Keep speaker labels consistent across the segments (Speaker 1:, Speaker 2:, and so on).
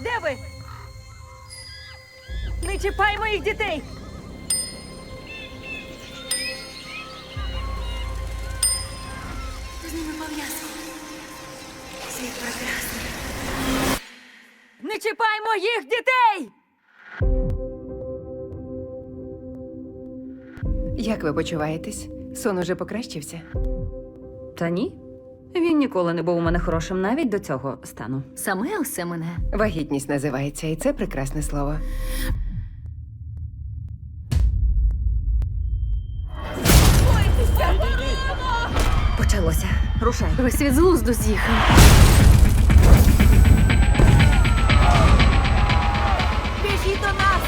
Speaker 1: Де ви? Не чіпай моїх дітей!
Speaker 2: Ти з ними пов'язаний. Світ прекрасний.
Speaker 1: Не чіпай моїх дітей!
Speaker 3: Як ви почуваєтесь? Сон уже покращився?
Speaker 4: Та ні. Він ніколи не був у мене хорошим навіть до цього стану.
Speaker 2: Саме усе мене.
Speaker 3: Вагітність називається, і це прекрасне слово.
Speaker 4: Почалося. Рушай.
Speaker 2: Весь від з глузду з'їхав.
Speaker 1: Біжіть до нас!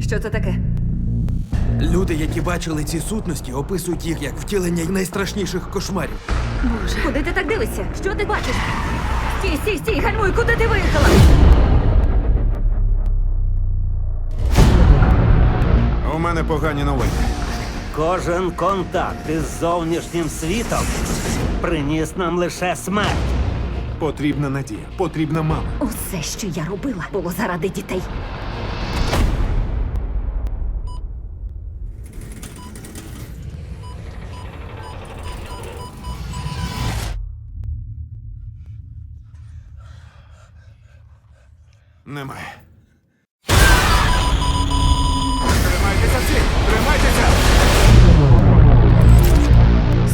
Speaker 4: Що це таке?
Speaker 5: Люди, які бачили ці сутності, описують їх як втілення найстрашніших кошмарів.
Speaker 4: Боже, Куди ти так дивишся? Що ти бачиш? Стій, стій, стій, гальмуй, куди ти виїхала?
Speaker 6: У мене погані новини.
Speaker 7: Кожен контакт із зовнішнім світом приніс нам лише смерть.
Speaker 6: Потрібна надія, потрібна мама.
Speaker 4: Усе, що я робила, було заради дітей.
Speaker 6: Немає. Тримайтеся всі! Тримайтеся!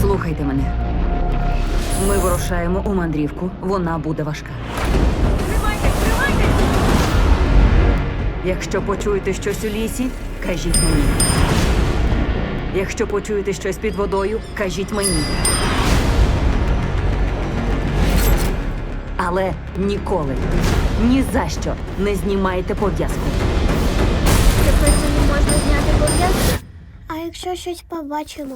Speaker 4: Слухайте мене. Ми вирушаємо у мандрівку. Вона буде важка.
Speaker 1: Тримайтесь, тримайтесь!
Speaker 4: Якщо почуєте щось у лісі, кажіть мені. Якщо почуєте щось під водою, кажіть мені. Але ніколи, ні за що не знімайте пов'язку.
Speaker 8: Тепер не можна зняти пов'язку. А якщо щось побачимо?